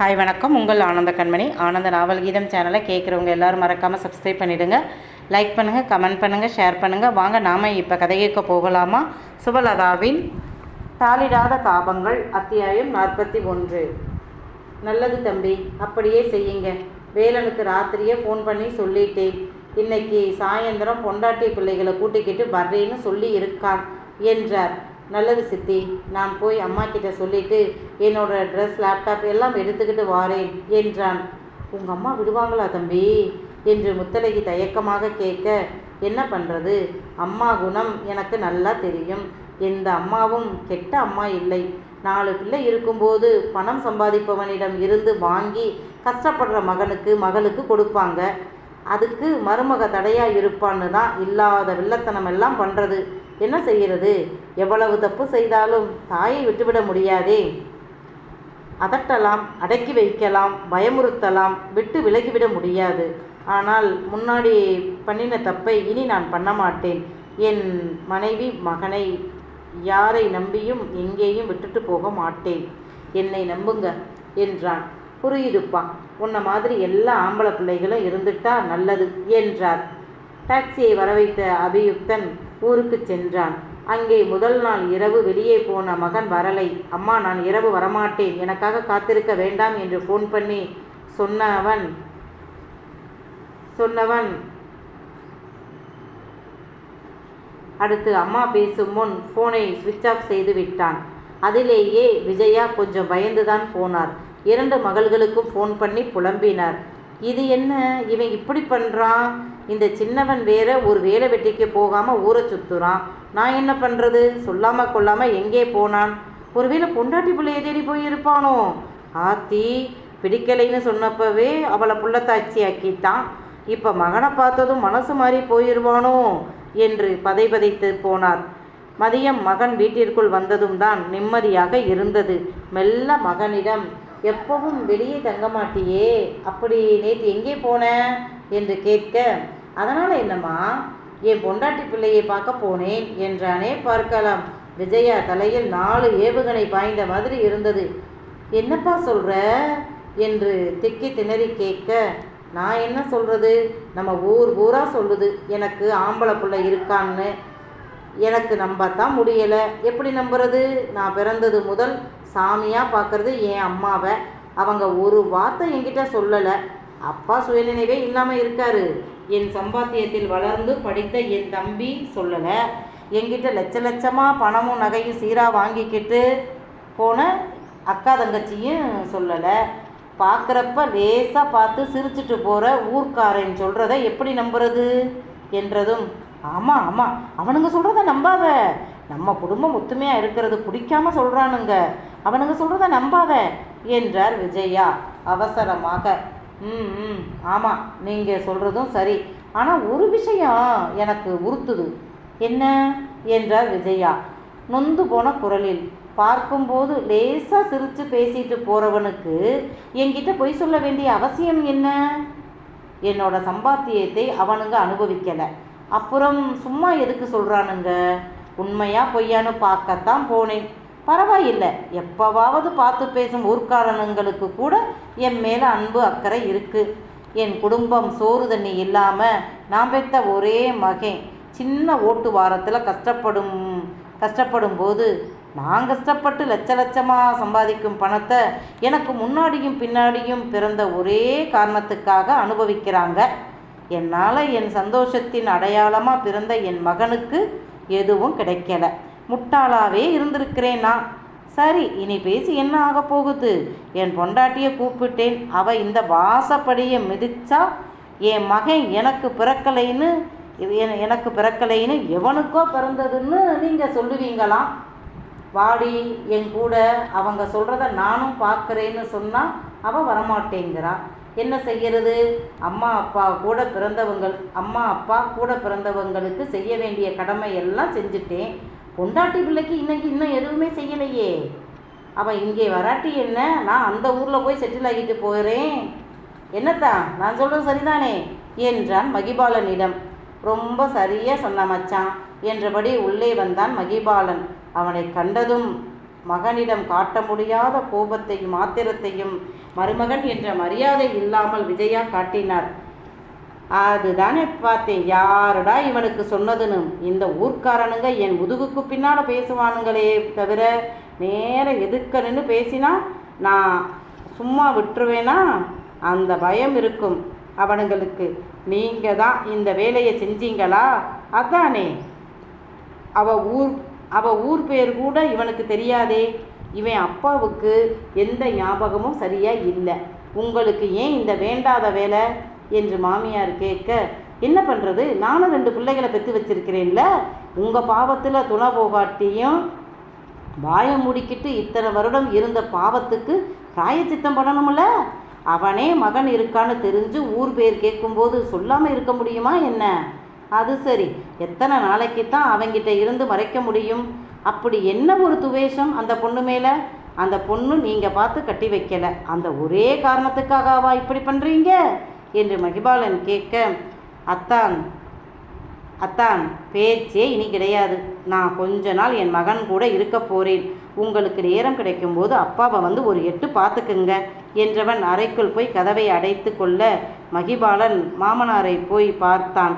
Hi வணக்கம். உங்கள் ஆனந்த கண்மணி. ஆனந்த நாவல் கீதம் சேனலை கேட்குறவங்க எல்லோரும் மறக்காமல் சப்ஸ்கிரைப் பண்ணிவிடுங்க லைக் பண்ணுங்கள் கமெண்ட் பண்ணுங்கள் ஷேர் பண்ணுங்கள் வாங்க நாம் இப்போ கதை கேட்க போகலாமா? சுபலதாவின் தாளிடாத தாபங்கள் அத்தியாயம் நாற்பத்தி ஒன்று. நல்லது தம்பி அப்படியே செய்யுங்க. வேலனுக்கு ராத்திரியே ஃபோன் பண்ணி சொல்லிட்டேன். இன்னைக்கு சாயந்தரம் பொண்டாட்டி பிள்ளைகளை கூட்டிக்கிட்டு வர்றேன்னு சொல்லி இருக்கான் என்றார். நல்லது சித்தி. நான் போய் அம்மா கிட்ட சொல்லிட்டு என்னோட ட்ரெஸ் லேப்டாப் எல்லாம் எடுத்துக்கிட்டு வாரேன் என்றான். உங்கள் அம்மா விடுவாங்களா தம்பி? என்று முத்தலகி தயக்கமாக கேட்க என்ன பண்ணுறது அம்மா குணம் எனக்கு நல்லா தெரியும். எந்த அம்மாவும் கெட்ட அம்மா இல்லை. நாலு பிள்ளை இருக்கும்போது பணம் சம்பாதிப்பவனிடம் இருந்து வாங்கி கஷ்டப்படுற மகனுக்கு மகளுக்கு கொடுப்பாங்க. அதுக்கு மருமக தடையாக இருப்பான்னு தான் இல்லாத வில்லத்தனம் எல்லாம் பண்ணுறது என்ன செய்கிறது? எவ்வளவு தப்பு செய்தாலும் தாயை விட்டுவிட முடியாதே. அதட்டலாம் அடக்கி வைக்கலாம் பயமுறுத்தலாம் விட்டு விலகிவிட முடியாது. ஆனால் முன்னாடி பண்ணின தப்பை இனி நான் பண்ண மாட்டேன். என் மனைவி மகனை யாரை நம்பியும் எங்கேயும் விட்டுட்டு போக மாட்டேன். என்னை நம்புங்க என்றான். புரியுதுப்பா. உன்ன மாதிரி எல்லா ஆம்பளை பிள்ளைகளும் இருந்துட்டா நல்லது என்றார். டாக்ஸியை வரவைத்த அபியுக்தன் ஊருக்கு சென்றான். அங்கே முதல் நாள் இரவு வெளியே போன மகன் வரலை. அம்மா நான் இரவு வரமாட்டேன். எனக்காக காத்திருக்க வேண்டாம் என்று ஃபோன் பண்ணி சொன்னவன் சொன்னவன் அடுத்து அம்மா பேசும் முன் ஃபோனை சுவிட்ச் ஆஃப் செய்து விட்டான். அதிலேயே விஜயா கொஞ்சம் பயந்துதான் போனார். இரண்டு மகள்களுக்கும் ஃபோன் பண்ணி புலம்பினார். இது என்ன? இவன் இப்படி பண்ணுறான் இந்த சின்னவன் வேற ஒரு வேலை வெட்டிக்கு போகாமல் ஊரை சுற்றுறான் நான் என்ன பண்ணுறது சொல்லாமல் கொள்ளாமல் எங்கே போனான்? ஒருவேளை பொண்டாட்டி பிள்ளையை தேடி போயிருப்பானோ? ஆத்தி பிடிக்கலைன்னு சொன்னப்பவே அவளை புள்ளத்தாச்சி ஆக்கித்தான் இப்போ மகனை பார்த்ததும் மனசு மாறி போயிடுவானோ என்று பதை பதைத்து போனார். மதியம் மகன் வீட்டிற்குள் வந்ததும் தான் நிம்மதியாக இருந்தது. மெல்ல மகனிடம் எப்பவும் வெளியே தங்க மாட்டியே அப்படி நேற்று எங்கே போன? என்று கேட்க அதனால் என்னம்மா? என் பொண்டாட்டி பிள்ளையை பார்க்க போனேன் என்றானே பார்க்கலாம். விஜயா தலையில் நாலு ஏவுகணை பாய்ந்த மாதிரி இருந்தது. என்னப்பா சொல்கிற என்று திக்கி திணறி கேட்க நான் என்ன சொல்கிறது நம்ம ஊர் ஊராக சொல்லுது எனக்கு ஆம்பளை பிள்ளை இருக்கான்னு. எனக்கு நம்பத்தான் முடியலை. எப்படி நம்புறது? நான் பிறந்தது முதல் சாமியாக பார்க்குறது என் அம்மாவை. அவங்க ஒரு வார்த்தை என்கிட்ட சொல்லலை. அப்பா சுயநினைவே இல்லாமல் இருக்காரு. என் சம்பாத்தியத்தில் வளர்ந்து படித்த என் தம்பி சொல்லலை. என்கிட்ட லட்ச லட்சமாக பணமும் நகையும் சீராக வாங்கிக்கிட்டு போன அக்கா தங்கச்சியும் சொல்லலை. பார்க்குறப்ப லேசாக பார்த்து சிரிச்சிட்டு போகிற ஊர்க்காரன் சொல்கிறத எப்படி நம்புறது? என்றதும் ஆமாம் ஆமாம் அவனுங்க சொல்கிறத நம்பாத. நம்ம குடும்பம் ஒத்துமையாக இருக்கிறது பிடிக்காம சொல்கிறானுங்க அவனுங்க சொல்கிறத நம்பாத என்றார் விஜயா அவசரமாக. ம் ம் ஆமாம் நீங்கள் சொல்கிறதும் சரி. ஆனால் ஒரு விஷயம் எனக்கு உறுத்துது. என்ன? என்றார் விஜயா. நொந்து போன குரலில் பார்க்கும்போது லேசாக சிரித்து பேசிட்டு போகிறவனுக்கு என்கிட்ட பொய் சொல்ல வேண்டிய அவசியம் என்ன? என்னோட சம்பாத்தியத்தை அவனுங்க அனுபவிக்கலை. அப்புறம் சும்மா எதுக்கு சொல்கிறானுங்க உண்மையா பொய்யான்னு பார்க்கத்தான் போனேன். பரவாயில்லை. எப்போவாவது பார்த்து பேசும் ஊர்க்காரனுங்களுக்கு கூட என் மேலே அன்பு அக்கறை இருக்குது என் குடும்பம் சோறு தண்ணி இல்லாமல் நான் பெற்ற ஒரே மகன். சின்ன ஓட்டு வாரத்தில் கஷ்டப்படும் கஷ்டப்படும் போது நான் கஷ்டப்பட்டு லட்ச லட்சமாக சம்பாதிக்கும் பணத்தை எனக்கு முன்னாடியும் பின்னாடியும் பிறந்த ஒரே காரணத்துக்காக அனுபவிக்கிறாங்க. என்னால் என் சந்தோஷத்தின் அடையாளமாக பிறந்த என் மகனுக்கு எதுவும் கிடைக்கல. முட்டாளாவே இருந்திருக்கிறேன் நான். சரி இனி பேசி என்ன ஆக போகுது? என் பொண்டாட்டியை கூப்பிட்டேன். அவ இந்த வாசப்படியை மிதிச்சா என் மகன் எனக்கு பிறக்கலைன்னு எனக்கு பிறக்கலைன்னு எவனுக்கோ பிறந்ததுன்னு நீங்கள் சொல்லுவீங்களாம் வாடி என் கூட அவங்க சொல்கிறத நானும் பார்க்குறேன்னு சொன்னால் அவள் வரமாட்டேங்கிறா. என்ன செய்கிறது அம்மா அப்பா கூட பிறந்தவங்கள் அம்மா அப்பா கூட பிறந்தவங்களுக்கு செய்ய வேண்டிய கடமை எல்லாம் செஞ்சுட்டேன். பொண்டாட்டி பிள்ளைக்கு இன்னைக்கு இன்னும் எதுவுமே செய்யலையே. அவன் இங்கே வராட்டி என்ன? நான் அந்த ஊரில் போய் செட்டில் ஆகிட்டு போகிறேன் என்னத்தா? நான் சொல்கிறது சரிதானே? என்றான் மகிபாலனிடம். ரொம்ப சரியாக சொன்ன மச்சான். என்றபடி உள்ளே வந்தான் மகிபாலன். அவனை கண்டதும் மகனிடம் காட்ட முடியாத கோபத்தையும் ஆத்திரத்தையும் மருமகன் என்ற மரியாதை இல்லாமல் விஜயா காட்டினார். அதுதானே பார்த்தேன் யாருடா இவனுக்கு சொன்னதுன்னு? இந்த ஊர்க்காரனுங்க என் முதுகுக்கு பின்னால் பேசுவானுங்களே தவிர நேர எதிர்க்க நின்று பேசினா? நான் சும்மா விட்டுருவேனா? அந்த பயம் இருக்கும் அவனுங்களுக்கு. நீங்கள் தான் இந்த வேலையை செஞ்சீங்களா? அதானே. அவள் ஊர் அவள் ஊர் பேர் கூட இவனுக்கு தெரியாதே. இவன் அப்பாவுக்கு எந்த ஞாபகமும் சரியாக இல்லை. உங்களுக்கு ஏன் இந்த வேண்டாத வேலை? என்று மாமியார் கேட்க என்ன பண்ணுறது நானும் ரெண்டு பிள்ளைகளை பெற்று வச்சிருக்கிறேன்ல. உங்கள் பாவத்தில் துணை போகாட்டியும் வாயை முடிக்கிட்டு இத்தனை வருடம் இருந்த பாவத்துக்கு பிராயச்சித்தம் பண்ணணும்ல? அவனே மகன் இருக்கான்னு தெரிஞ்சு ஊர் பேர் கேட்கும்போது சொல்லாமல் இருக்க முடியுமா என்ன? அது சரி. எத்தனை நாளைக்கு தான் அவங்கிட்ட இருந்து மறைக்க முடியும்? அப்படி என்ன ஒரு துவேஷம் அந்த பொண்ணு மேலே? அந்த பொண்ணு நீங்கள் பார்த்து கட்டி வைக்கலை. அந்த ஒரே காரணத்துக்காகவா இப்படி பண்ணுறீங்க என்று மகிபாலன் கேட்க அத்தான் அத்தான் பேச்சே இனி கிடையாது. நான் கொஞ்ச நாள் என் மகன் கூட இருக்க போகிறேன் உங்களுக்கு நேரம் கிடைக்கும்போது அப்பாவை வந்து ஒரு எட்டு பார்த்துக்குங்க என்றவன் அறைக்குள் போய் கதவை அடைத்து கொள்ள மகிபாலன் மாமனாரை போய் பார்த்தான்.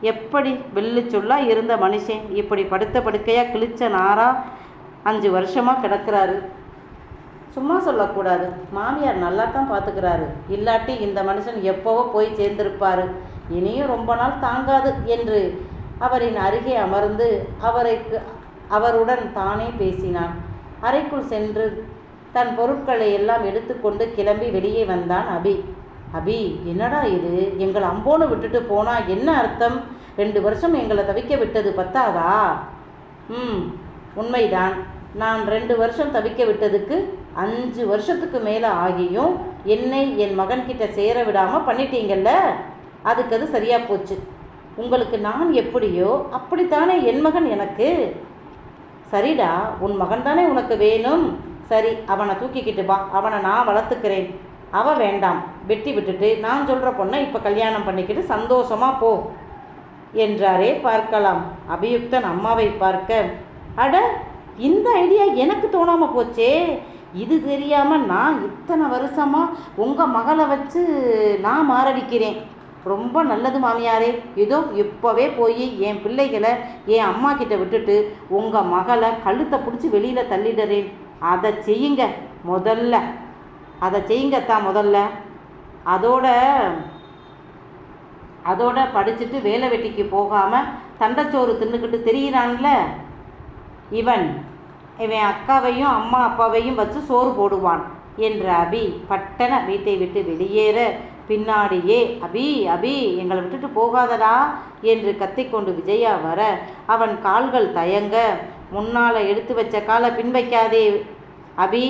எப்படி வெள்ளு சொல்லாக இருந்த மனுஷன் இப்படி படுத்த படுக்கையாக கிழிச்ச நாரா அஞ்சு வருஷமாக கிடக்கிறாரு. சும்மா சொல்லக்கூடாது. மாமியார் நல்லா தான் பார்த்துக்கிறாரு இல்லாட்டி இந்த மனுஷன் எப்போவோ போய் சேர்ந்திருப்பார். இனியும் ரொம்ப நாள் தாங்காது என்று அவரின் அருகே அமர்ந்து அவரைக்கு அவருடன் தானே பேசினான். அறைக்குள் சென்று தன் பொருட்களை எல்லாம் எடுத்துக்கொண்டு கிளம்பி வெளியே வந்தான் அபி. அபி என்னடா இது? எங்களை அம்போன்னு விட்டுட்டு போனால் என்ன அர்த்தம்? ரெண்டு வருஷம் எங்களை தவிக்க விட்டது பத்தாதா? ம் உண்மைதான். நான் ரெண்டு வருஷம் தவிக்க விட்டதுக்கு அஞ்சு வருஷத்துக்கு மேலே ஆகியும் என்னை என் மகன்கிட்ட சேர விடாமல் பண்ணிட்டீங்கல்ல? அதுக்கு அது சரியாக போச்சு. உங்களுக்கு நான் எப்படியோ அப்படித்தானே என் மகன் எனக்கு? சரிடா உன் மகன் தானே உனக்கு வேணும். சரி அவனை தூக்கிக்கிட்டு வா. அவனை நான் வளர்த்துக்கிறேன். அவள் வேண்டாம். வெட்டி விட்டுட்டு நான் சொல்கிற பொண்ணை இப்போ கல்யாணம் பண்ணிக்கிட்டு சந்தோஷமாக போ என்றாரே பார்க்கலாம். அபியுக்தன் அம்மாவை பார்க்க அட இந்த ஐடியா எனக்கு தோணாமல் போச்சே. இது தெரியாமல் நான் இத்தனை வருஷமாக உங்கள் மகளை வச்சு நான் மாரடிக்கிறேன். ரொம்ப நல்லது மாமியாரே. ஏதோ இப்போவே போய் என் பிள்ளைகளை என் அம்மா கிட்ட விட்டுட்டு உங்கள் மகளை கழுத்தை பிடிச்சி வெளியில் தள்ளிடுறேன். அதை செய்யுங்க முதல்ல. அதை செய்யுங்கத்தான் முதல்ல. அதோட அதோட படிச்சுட்டு வேலை வெட்டிக்கு போகாமல் தண்டச்சோறு தின்னுக்கிட்டு தெரியிறான்ல? இவன் இவன் அக்காவையும் அம்மா அப்பாவையும் வச்சு சோறு போடுவான் என்ற அபி பட்டன வீட்டை விட்டு வெளியேற பின்னாடியே அபி அபி எங்களை விட்டுட்டு போகாதடா என்று கத்திக்கொண்டு விஜயா வர அவன் கால்கள் தயங்க முன்னால் எடுத்து வச்ச காலை பின் வைக்காதே அபி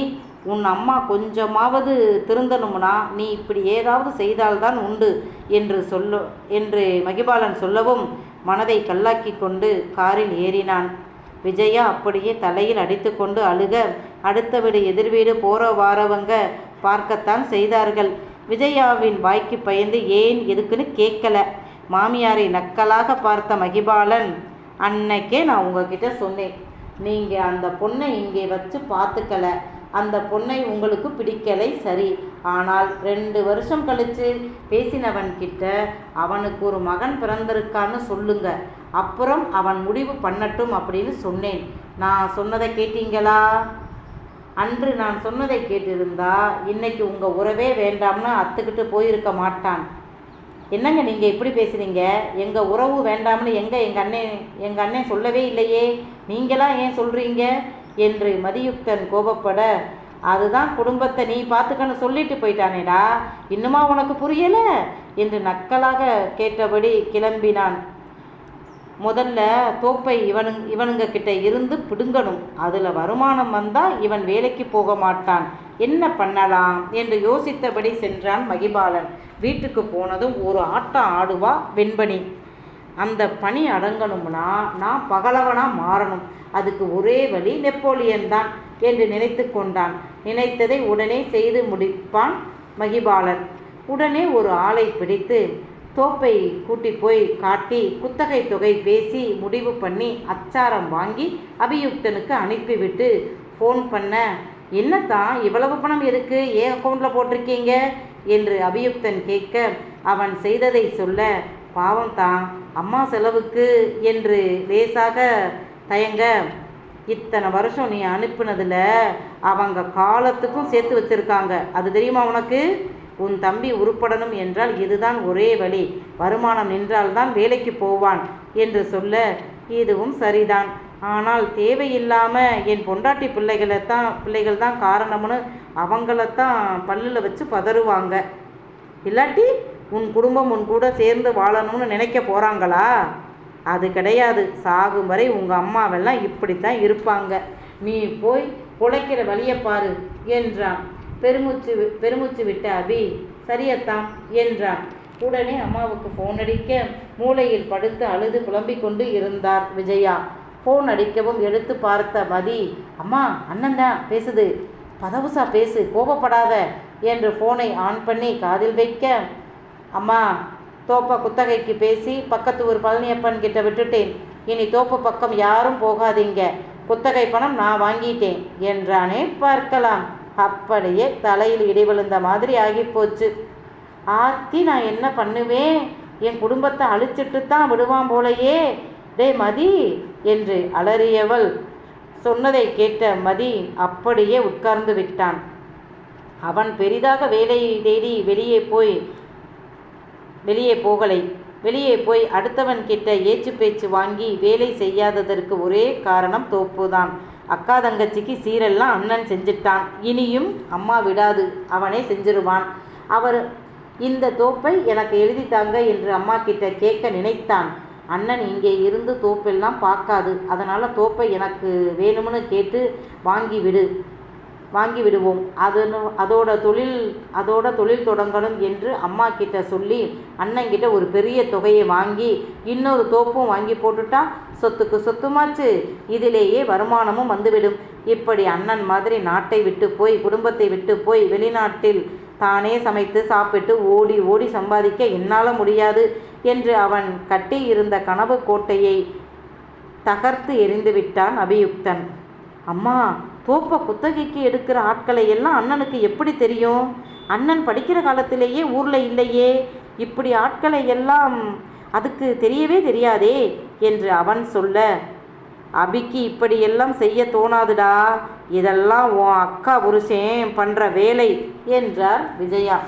உன் அம்மா கொஞ்சமாவது திருந்தணும்னா நீ இப்படி ஏதாவது செய்தால்தான் உண்டு என்று சொல்ல என்று மகிபாலன் சொல்லவும் மனதை கல்லாக்கி கொண்டு காரில் ஏறினான். விஜயா அப்படியே தலையில் அடித்துக்கொண்டு அழுக அடுத்த வீடு எதிர் வீடு போகிற வாரவங்க பார்க்கத்தான் செய்தார்கள். விஜயாவின் வாய்க்கு பயந்து ஏன் எதுக்குன்னு கேட்கல. மாமியாரை நக்கலாக பார்த்த மகிபாலன் அன்னைக்கே நான் உங்ககிட்ட சொன்னேன். நீங்கள் அந்த பொண்ணை இங்கே வச்சு பார்த்துக்கல. அந்த பொண்ணை உங்களுக்கு பிடிக்கலை சரி. ஆனால் ரெண்டு வருஷம் கழித்து பேசினவன் கிட்ட அவனுக்கு ஒரு மகன் பிறந்திருக்கான்னு சொல்லுங்க. அப்புறம் அவன் முடிவு பண்ணட்டும் அப்படின்னு சொன்னேன். நான் சொன்னதை கேட்டீங்களா? அன்று நான் சொன்னதை கேட்டிருந்தா இன்னைக்கு உங்கள் உறவே வேண்டாம்னு அத்துக்கிட்டு போயிருக்க மாட்டான். என்னங்க நீங்கள் இப்படி பேசுகிறீங்க எங்கள் உறவு வேண்டாம்னு எங்கே எங்கள் அண்ணன் எங்கள் அண்ணன் சொல்லவே இல்லையே. நீங்களாம் ஏன் சொல்கிறீங்க என்று மதியுக்தன் கோபப்பட அதுதான் குடும்பத்தை நீ பார்த்துக்கன்னு சொல்லிட்டு போயிட்டானேடா. இன்னுமா உனக்கு புரியலை? என்று நக்கலாக கேட்டபடி கிளம்பினான். முதல்ல தோப்பை இவனு இவனுங்க கிட்ட இருந்து பிடுங்கணும். அதில் வருமானம் வந்தால் இவன் வேலைக்கு போக மாட்டான். என்ன பண்ணலாம்? என்று யோசித்தபடி சென்றான் மகிபாலன். வீட்டுக்கு போனதும் ஒரு ஆட்டம் ஆடுவா வெண்பனி. அந்த பணி அடங்கணும்னா நான் பகலவனாக மாறணும். அதுக்கு ஒரே வழி நெப்போலியன் தான் என்று நினைத்து கொண்டான். நினைத்ததை உடனே செய்து முடிப்பான் மகிபாலன் உடனே ஒரு ஆளை பிடித்து தோப்பை கூட்டி போய் காட்டி குத்தகை தொகை பேசி முடிவு பண்ணி அச்சாரம் வாங்கி அபியுக்தனுக்கு அனுப்பிவிட்டு ஃபோன் பண்ண என்னத்தான் இவ்வளவு பணம் எதுக்கு? ஏன் அக்கௌண்ட்டில் போட்டிருக்கீங்க? என்று அபியுக்தன் கேட்க அவன் செய்ததை சொல்ல பாவம் தான் அம்மா செலவுக்கு என்று லேசாக தயங்க இத்தனை வருஷம் நீ அனுப்புனதில் அவங்க காலத்துக்கும் சேர்த்து வச்சிருக்காங்க. அது தெரியுமா உனக்கு? உன் தம்பி உருப்படணும் என்றால் இதுதான் ஒரே வழி. வருமானம் நின்றால்தான் வேலைக்கு போவான் என்று சொல்ல இதுவும் சரிதான். ஆனால் தேவையில்லாமல் என் பொண்டாட்டி பிள்ளைகளை தான் பிள்ளைகள் தான் காரணம்னு அவங்களத்தான் பல்லில் வச்சு பதறுவாங்க. இல்லாட்டி உன் குடும்பம் உன் கூட சேர்ந்து வாழணும்னு நினைக்க போகிறாங்களா அது கிடையாது. சாகும் வரை உங்கள் அம்மாவெல்லாம் இப்படித்தான் இருப்பாங்க. நீ போய் பிழைக்கிற வழியை பாரு என்றான். பெருமூச்சு வி- பெருமூச்சு விட்ட அபி. சரியத்தான் என்றான். உடனே அம்மாவுக்கு ஃபோன் அடிக்க மூளையில் படுத்து அழுது புலம்பிக் கொண்டு இருந்தார் விஜயா. ஃபோன் அடிக்கவும் எடுத்து பார்த்த மதி அம்மா அண்ணன் தான் பேசுது. பதவுசா பேசு கோபப்படாத என்று ஃபோனை ஆன் பண்ணி காதில் வைக்க அம்மா தோப்பை குத்தகைக்கு பேசி பக்கத்து ஊர் பழனியப்பன் கிட்ட விட்டுட்டேன். இனி தோப்பு பக்கம் யாரும் போகாதீங்க. குத்தகை பணம் நான் வாங்கிட்டேன் என்றானே பார்க்கலாம். அப்படியே தலையில் இடிவிழுந்த மாதிரி மாதிரி ஆகிப்போச்சு. ஆத்தி நான் என்ன பண்ணுவேன்? என் குடும்பத்தை அழிச்சிட்டு தான் விடுவான் போலையே. டே மதி என்று அலறியவள் சொன்னதை கேட்ட மதி அப்படியே உட்கார்ந்து விட்டான். அவன் பெரிதாக வேலை தேடி வெளியே போய் வெளியே போகலை. வெளியே போய் அடுத்தவன் கிட்ட ஏச்சு பேச்சு வாங்கி வேலை செய்யாததற்கு ஒரே காரணம் தோப்புதான். அக்கா தங்கச்சிக்கு சீரெல்லாம் அண்ணன் செஞ்சிட்டான். இனியும் அம்மா விடாது அவனே செஞ்சிருவான். அவர் இந்த தோப்பை எனக்கு எழுதி தாங்க என்று அம்மா கிட்ட கேட்க நினைத்தான். அண்ணன் இங்கே இருந்து தோப்பெல்லாம் பார்க்காது. அதனால் தோப்பை எனக்கு வேணும்னு கேட்டு வாங்கி விடு வாங்கி விடுவோம் அது அதோட தொழில் அதோட தொழில் தொடங்கணும் என்று அம்மா கிட்ட சொல்லி அண்ணங்கிட்ட ஒரு பெரிய தொகையை வாங்கி இன்னொரு தோப்பும் வாங்கி போட்டுட்டா சொத்துக்கு சொத்துமாச்சு. இதிலேயே வருமானமும் வந்துவிடும். இப்படி அண்ணன் மாதிரி நாட்டை விட்டு போய் குடும்பத்தை விட்டு போய் வெளிநாட்டில் தானே சமைத்து சாப்பிட்டு ஓடி ஓடி சம்பாதிக்க என்னால் முடியாது என்று அவன் கட்டியிருந்த கனவு கோட்டையை தகர்த்து எரிந்துவிட்டான் அபியுக்தன். அம்மா தோப்பை குத்தகைக்கு எடுக்கிற ஆட்களை எல்லாம் அண்ணனுக்கு எப்படி தெரியும்? அண்ணன் படிக்கிற காலத்திலேயே ஊரில் இல்லையே. இப்படி ஆட்களை எல்லாம் அதுக்கு தெரியவே தெரியாதே என்று அவன் சொல்ல அபிக்கு இப்படியெல்லாம் செய்ய தோணாதுடா. இதெல்லாம் உன் அக்கா புருஷன் பண்ணுற வேலை என்றார் விஜயா.